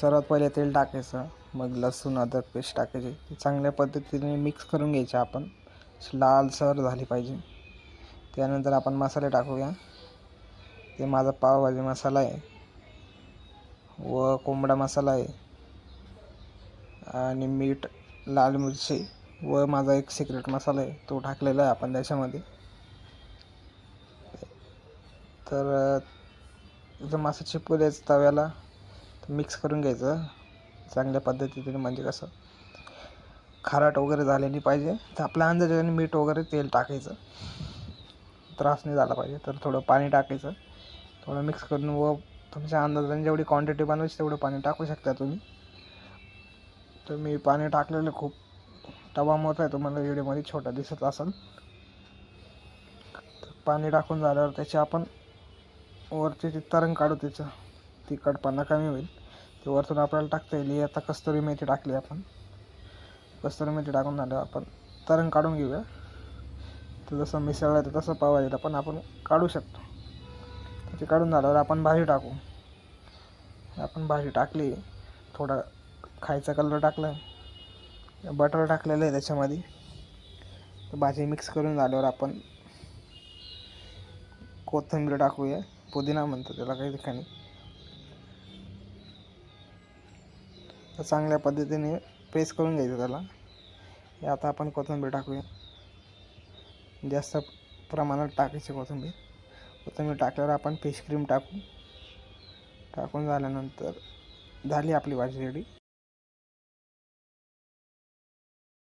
सर्वात पहिले तेल टाकायचं मग लसूण अदरक पेस्ट टाकायची. ती चांगल्या पद्धतीने मिक्स करून घ्यायची आपण. लालसर झाली पाहिजे. त्यानंतर आपण मसाले टाकूया. ते माझा पावभाजी मसाला आहे. व कोंबडा मसाला आहे. आणि मीठ लाल मिरची व माझा एक सिक्रेट मसाला आहे. तो टाकलेला आहे आपण त्याच्यामध्ये. तर जर मासा चिपू द्यायचं तव्याला. मिक्स करून घ्यायचं. चांगल्या पद्धतीने म्हणजे कसं खाराट वगैरे झाले नाही पाहिजे. तर आपल्या अंदाजाने मीठ वगैरे तेल टाकायचं. त्रास नाही झाला पाहिजे. तर थोडं पाणी टाकायचं. थोडं मिक्स करून व तुमच्या अंदाजाने जेवढी क्वांटिटी बनवायची तेवढं पाणी टाकू शकता तुम्ही. तर मी पाणी टाकलेलं खूप तवा मोठा आहे. तुम्हाला व्हिडिओमध्ये छोटा दिसत असेल. तर पाणी टाकून झाल्यावर त्याचे आपण वरचे जे तरंग काढू त्याचं तिखटपणा कमी होईल. ते वरतून आपल्याला टाकता येईल आता कस्तुरी मेथी टाकली आपण. कस्तुरी मेथी टाकून झाल्यावर आपण तरंग काढून घेऊया. तर जसं मिसळलं तर तसं पावायला पण आपण काढू शकतो. ते काढून झाल्यावर आपण भाजी टाकू. आपण भाजी टाकली. थोडा खायचा कलर टाकला. बटर टाकलेलं आहे त्याच्यामध्ये. तर भाजी मिक्स करून झाल्यावर आपण कोथिंबीर टाकूया. पुदिना म्हणतो त्याला काही ठिकाणी. तर चांगल्या पद्धतीने पेस्ट करून घ्यायचं त्याला. हे आता आपण कोथिंबीर टाकूया. जास्त प्रमाणात टाकायची कोथिंबीर. कोथिंबीर टाकल्यावर आपण फिश क्रीम टाकू. टाकून झाल्यानंतर झाली आपली भाजी रेडी